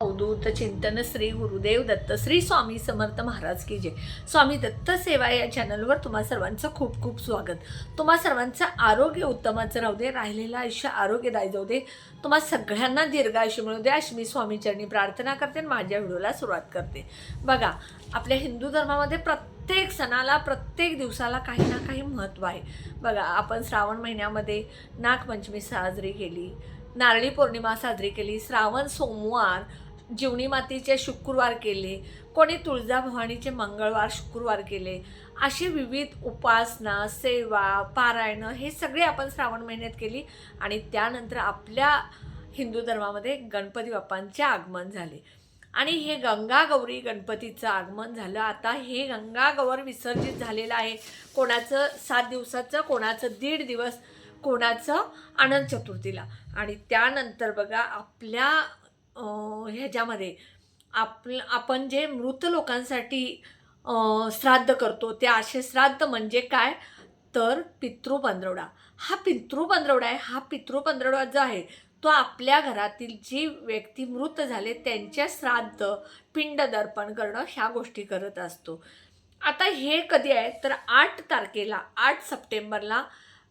अवधूत चिंतन श्री गुरुदेव दत्त श्री स्वामी समर्थ महाराज की जय. स्वामी दत्त सेवा या चॅनलवर तुम्हा सर्वांचं खूप खूप स्वागत. तुम्हा सर्वांचं आरोग्य उत्तमाचं राहू दे राहिलेलं आयुष्य आरोग्यदायी जाऊ दे. तुम्हा सगळ्यांना दीर्घ आयुष्य मिळू दे अशी मी स्वामीचरणी प्रार्थना करते आणि माझ्या व्हिडिओला सुरुवात करते. बघा आपल्या हिंदू धर्मामध्ये प्रत्येक सणाला प्रत्येक दिवसाला काही ना काही महत्त्व आहे. बघा आपण श्रावण महिन्यामध्ये नागपंचमी साजरी केली नारळी पौर्णिमा साजरी केली श्रावण सोमवार जीवनी मातेचे शुक्रवार केले कोणी तुळजाभवानीचे मंगळवार शुक्रवार केले असे विविध उपासना सेवा पारायणं हे सगळे आपण श्रावण महिन्यात केली आणि त्यानंतर आपल्या हिंदू धर्मामध्ये गणपती बाप्पांचे आगमन झाले. आणि हे गंगा गौरी गणपतीचं आगमन झालं. आता हे गंगा गौर विसर्जित झालेलं आहे. कोणाचं सात दिवसाचं कोणाचं दीड दिवस कोणाचं आनंद चतुर्थीला. आणि त्यानंतर बघा आपल्या ह्याच्यामध्ये आपलं आपण जे मृत लोकांसाठी श्राद्ध करतो ते असे श्राद्ध म्हणजे काय? तर पितृपंधरवडा हा पितृपंधरवडा आहे. हा पितृपंधरवडा जो आहे तो आपल्या घरातील जी व्यक्ती मृत झाले त्यांच्या श्राद्ध पिंड दर्पण करणं ह्या गोष्टी करत असतो. आता हे कधी आहे? तर आठ तारखेला आठ सप्टेंबरला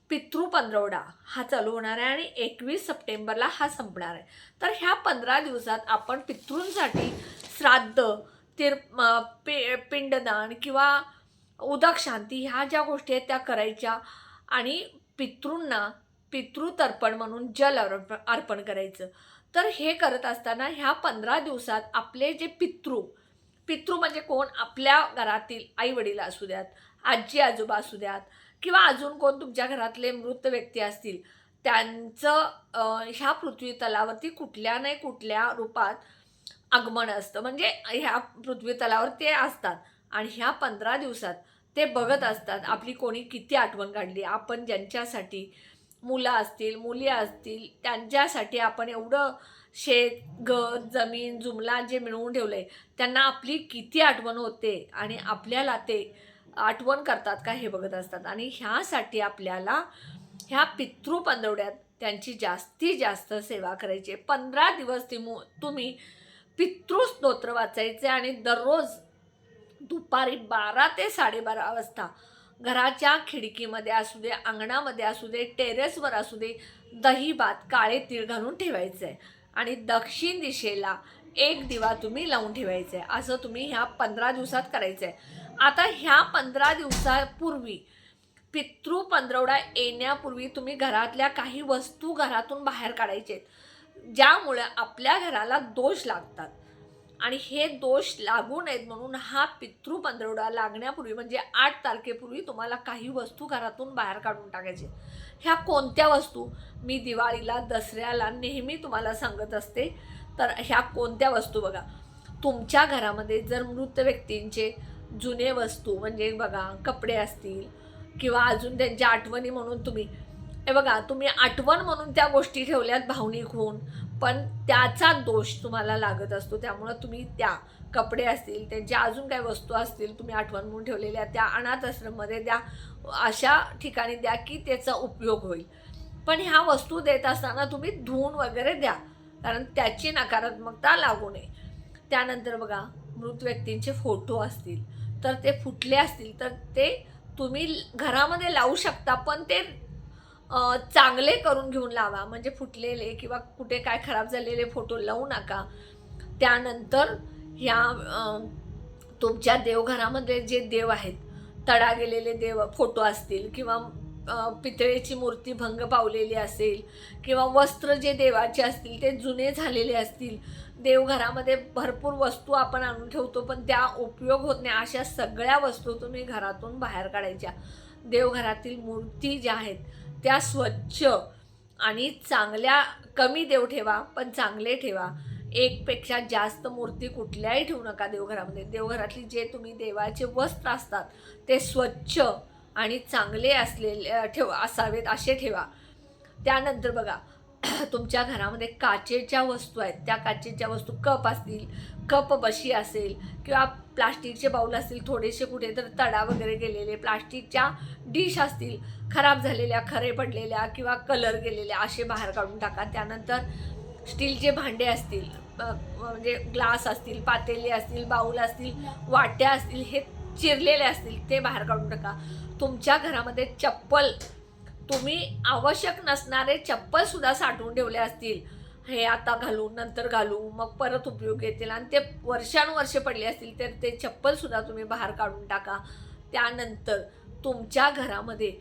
पितृ पंधरवडा हा चालू होणार आहे आणि एकवीस सप्टेंबरला हा संपणार आहे. तर ह्या पंधरा दिवसात आपण पितृंसाठी श्राद्ध तिर पि पिंडदान किंवा उदक शांती ह्या ज्या गोष्टी आहेत त्या करायच्या आणि पितृंना पितृतर्पण म्हणून जल अर्प अर्पण करायचं. तर हे करत असताना ह्या पंधरा दिवसात आपले जे पितृ पितृ म्हणजे कोण? आपल्या घरातील आईवडील असू द्यात आजी आजोबा असू द्यात किंवा अजून कोण तुमच्या घरातले मृत व्यक्ती असतील त्यांचं ह्या पृथ्वी तलावरती कुठल्या नाही कुठल्या रूपात आगमन असतं. म्हणजे ह्या पृथ्वी तलावर ते असतात आणि ह्या पंधरा दिवसात ते बघत असतात आपली कोणी किती आठवण काढली. आपण ज्यांच्यासाठी मुलं असतील मुली असतील त्यांच्यासाठी आपण एवढं शेत घर जमीन जुमला जे मिळवून ठेवलं आहे त्यांना आपली किती आठवण होते आणि आपल्याला ते आठवण करतात का हे बघत असतात. आणि ह्यासाठी आपल्याला ह्या पितृ पंधरवड्यात त्यांची जास्तीत जास्त सेवा करायची आहे. पंधरा दिवस तिमू तुम्ही पितृस्तोत्र वाचायचे आणि दररोज दुपारी बारा ते साडेबारा वाजता घराच्या खिडकीमध्ये असू दे अंगणामध्ये असू दे टेरेसवर असू दे दही भात काळे तीळ घालून ठेवायचं आहे. आणि दक्षिण दिशेला एक दिवा तुम्ही लावून ठेवायचा आहे. असं तुम्ही ह्या पंधरा दिवसात करायचं आहे. आता ह्या पंधरा दिवसापूर्वी पितृ पंधरवडा येण्यापूर्वी तुम्ही घरातल्या काही वस्तू घरातून बाहेर काढायचे आहेत ज्यामुळे आपल्या घराला दोष लागतात. आणि हे दोष लागू नयेत म्हणून हा पितृ पंधरवडा लागण्यापूर्वी म्हणजे आठ तारखेपूर्वी तुम्हाला काही वस्तू घरातून बाहेर काढून टाकायचे. ह्या कोणत्या वस्तू? मी दिवाळीला दसऱ्याला नेहमी तुम्हाला सांगत असते. तर ह्या कोणत्या वस्तू बघा. तुमच्या घरामध्ये जर मृत व्यक्तींचे जुने वस्तू म्हणजे बघा कपडे असतील किंवा अजून त्यांच्या आठवणी म्हणून तुम्ही हे बघा तुम्ही आठवण म्हणून त्या गोष्टी ठेवल्यात भावनिक होऊन पण त्याचा दोष तुम्हाला लागत असतो. त्यामुळं तुम्ही त्या कपडे असतील त्यांच्या अजून काही वस्तू असतील तुम्ही आठवण म्हणून ठेवलेल्या त्या अनाथ आश्रममध्ये द्या अशा ठिकाणी द्या की त्याचा उपयोग होईल. पण ह्या वस्तू देत असताना तुम्ही धुवून वगैरे द्या कारण त्याची नकारात्मकता लागू नये. त्यानंतर बघा मृत व्यक्तींचे फोटो असतील तर ते फुटले असतील तर ते तुम्ही घरामध्ये लावू शकता पण ते चांगले करून घेऊन लावा. म्हणजे फुटलेले किंवा कुठे काय खराब झालेले फोटो लावू नका. त्यानंतर ह्या तुमच्या देवघरामध्ये जे देव आहेत तडा गेलेले देव फोटो असतील किंवा पितळेची मूर्ती भंग पावलेली असेल किंवा वस्त्र जे देवाचे असतील ते जुने झालेले असतील देवघरामध्ये भरपूर वस्तू आपण आणून ठेवतो पण त्या उपयोग होत नाही. अशा सगळ्या वस्तू तुम्ही घरातून बाहेर काढायच्या. देवघरातील मूर्ती ज्या आहेत त्या स्वच्छ आणि चांगल्या कमी देव ठेवा पण चांगले ठेवा. एकपेक्षा जास्त मूर्ती कुठल्याही ठेवू नका देवघरामध्ये. देवघरातली जे तुम्ही देवाचे वस्त्र असतात ते स्वच्छ आणि चांगले असलेले ठेव असावेत असे ठेवा. त्यानंतर बघा तुमच्या घरामध्ये काचेच्या वस्तू आहेत. त्या काचेच्या वस्तू कप असतील कप बशी असेल किंवा प्लास्टिकचे बाऊल असतील थोडेसे कुठे तर तडा वगैरे गेलेले प्लास्टिकच्या डिश असतील खराब झालेल्या खरे पडलेल्या किंवा कलर गेलेल्या असे बाहेर काढून टाका. त्यानंतर स्टीलचे भांडे असतील म्हणजे ग्लास असतील पातेले असतील बाऊल असतील वाट्या असतील हे चिरलेले असतील ते बाहेर काढून टाका तुमच्या घरामध्ये चप्पल तुम्ही आवश्यक नसणारे चप्पलसुद्धा साठवून ठेवले असतील. हे आता घालू नंतर घालू मग परत उपयोग येतील आणि ते वर्षानुवर्ष पडले असतील तर ते चप्पलसुद्धा तुम्ही बाहेर काढून टाका. त्यानंतर तुमच्या घरामध्ये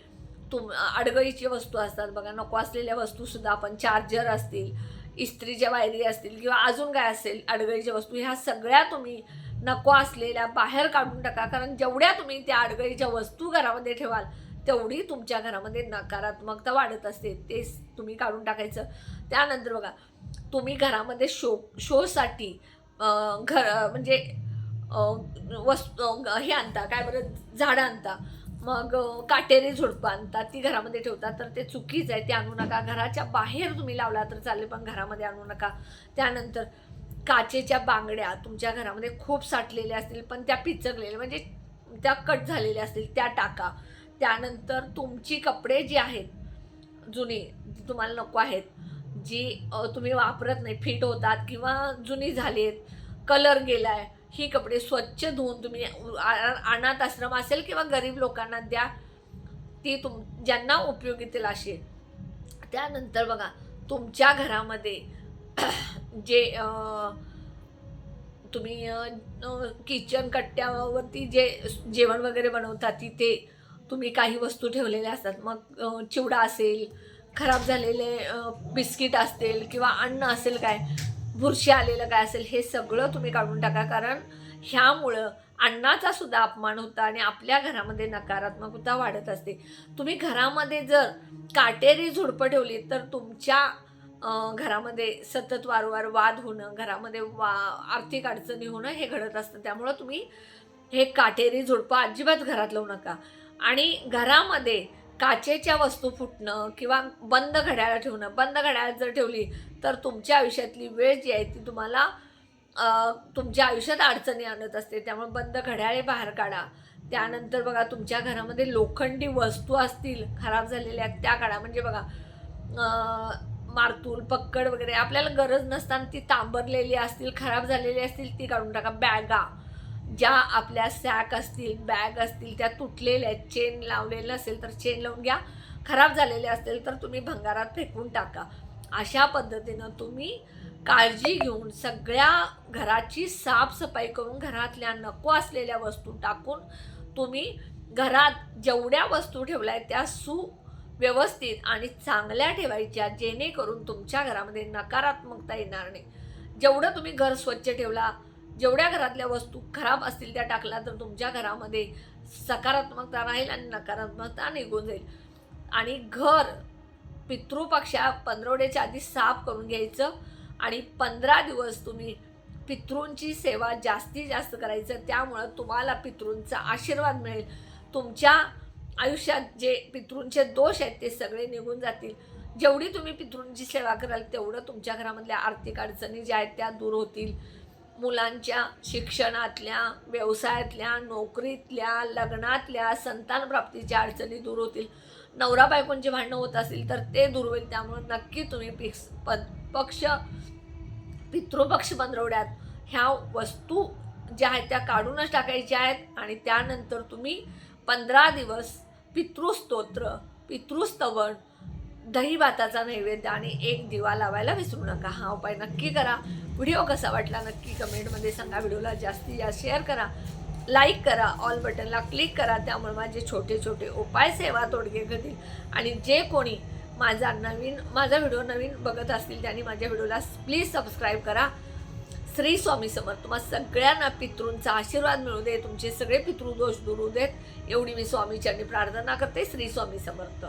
तुम अडगळीची वस्तू असतात बघा नको असलेल्या वस्तूसुद्धा आपण चार्जर असतील इस्त्रीच्या वायरी असतील किंवा अजून काय असेल अडगळीच्या वस्तू ह्या सगळ्या तुम्ही नको असलेल्या बाहेर काढून टाका. कारण जेवढ्या तुम्ही त्या अडगळीच्या वस्तू घरामध्ये ठेवाल तेवढी तुमच्या घरामध्ये नकारात्मकता वाढत असते. ते तुम्ही काढून टाकायचं. त्यानंतर बघा तुम्ही घरामध्ये शो शोसाठी घर म्हणजे वस्तू हे आणता. काय बरं? झाडं आणता. मग काटेरी झुडपं आणतात ती घरामध्ये ठेवतात तर ते चुकीच आहे. ते आणू नका. घराच्या बाहेर तुम्ही लावला तर चालेल पण घरामध्ये आणू नका. त्यानंतर काचेच्या बांगड्या तुमच्या घरामध्ये खूप साठलेल्या असतील पण त्या पिचकलेल्या म्हणजे त्या कट झालेल्या असतील त्या टाका. त्यानंतर तुमची कपडे जी आहेत जुनी जी तुम्हाला नको आहेत जी तुम्ही वापरत नाही फिट होतात किंवा जुनी झालीत कलर गेला आहे ही कपडे स्वच्छ धुवून तुम्ही अनाथ आश्रम असेल किंवा गरीब लोकांना द्या ती तुम ज्यांना उपयोगी येतील अशी त्यानंतर बघा तुमच्या घरामध्ये जे तुम्ही किचन कट्ट्यावरती जे जेवण वगैरे बनवता तिथे तुम्ही काही वस्तू ठेवलेल्या असतात. मग चिवडा असेल खराब झालेले बिस्किट असतील किंवा अन्न असेल काय बुरशी आलेलं काय असेल हे सगळं तुम्ही काढून टाका. कारण ह्यामुळं अन्नाचा सुद्धा अपमान होता आणि आपल्या घरामध्ये नकारात्मकता वाढत असते. तुम्ही घरामध्ये जर काटेरी झुडपं ठेवली तर तुमच्या घरामध्ये सतत वारंवार वाद होणं घरामध्ये वा आर्थिक अडचणी होणं हे घडत असतं. त्यामुळं तुम्ही हे काटेरी झुडपं अजिबात घरात लावू नका. आणि घरामध्ये काचेच्या वस्तू फुटणं किंवा बंद घड्याळ ठेवणं बंद घड्याळ जर ठेवली तर तुमच्या आयुष्यातली वेळ जी आहे ती तुम्हाला तुमच्या आयुष्यात अडचणी आणत असते. त्यामुळे बंद घड्याळे बाहेर काढा. त्यानंतर बघा तुमच्या घरामध्ये लोखंडी वस्तू असतील खराब झालेल्या त्या काढा. म्हणजे बघा मारतूल पक्कड वगैरे. आपल्याला गरज नसताना ती तांबरलेली असतील खराब झालेली असतील ती काढून टाका. बॅगा. ज्या आपल्या सॅक असतील बॅग असतील त्या तुटलेल्या आहेत. चेन लावलेलं असेल तर चेन लावून घ्या. खराब झालेले असतील तर तुम्ही भंगारात फेकून टाका. अशा पद्धतीनं तुम्ही काळजी घेऊन सगळ्या घराची साफसफाई करून घरातल्या नको असलेल्या वस्तू टाकून तुम्ही घरात जेवढ्या वस्तू ठेवल्या आहेत त्या व्यवस्थित आणि चांगल्या ठेवायच्या जेणेकरून तुमच्या घरामध्ये नकारात्मकता येणार नाही. जेवढं तुम्ही घर स्वच्छ ठेवला जेवढ्या घरातल्या वस्तू खराब असतील त्या टाकल्या तर तुमच्या घरामध्ये सकारात्मकता राहील आणि नकारात्मकता निघून जाईल. आणि घर पितृपक्षा पंधरवड्याच्या आधी साफ करून घ्यायचं आणि पंधरा दिवस तुम्ही पितृंची सेवा जास्तीत जास्त करायचं त्यामुळं तुम्हाला पितृंचा आशीर्वाद मिळेल. तुमच्या आयुष्यात जे पितृंचे दोष आहेत ते सगळे निघून जातील. जेवढी तुम्ही पितृंची सेवा कराल तेवढं तुमच्या घरामधल्या आर्थिक अडचणी ज्या आहेत त्या दूर होतील. मुलांच्या शिक्षणातल्या व्यवसायातल्या नोकरीतल्या लग्नातल्या संतानप्राप्तीच्या अडचणी दूर होतील. नवरा बायकोंचे भांडणं होत असतील तर ते दूर होईल. त्यामुळे नक्की तुम्ही पिक्स प पक्ष पितृपक्ष पंधरवड्यात ह्या वस्तू ज्या आहेत त्या काढूनच टाकायच्या आहेत आणि त्यानंतर तुम्ही पंधरा दिवस पितृस्तोत्र पितृस्तवन दही भाताचा नैवेद्य आणि एक दिवा लावायला विसरू नका. हा उपाय नक्की करा. व्हिडिओ कसा वाटला नक्की कमेंटमध्ये सांगा. व्हिडिओला जास्तीत जास्त शेअर करा. लाईक करा. ऑल बटनला क्लिक करा. त्यामुळे माझे छोटे छोटे उपाय सेवा तोडगे घडतील. आणि जे कोणी माझा नवीन माझा व्हिडिओ नवीन बघत असतील त्यांनी माझ्या व्हिडिओला प्लीज सबस्क्राईब करा. श्री स्वामी समर्थ. तुम्हा सगळ्यांना पितृंचा आशीर्वाद मिळू दे. तुमचे सगळे पितृदोष दूर होऊ देत. एवढी मी स्वामीच्यांनी प्रार्थना करते. श्री स्वामी समर्थ.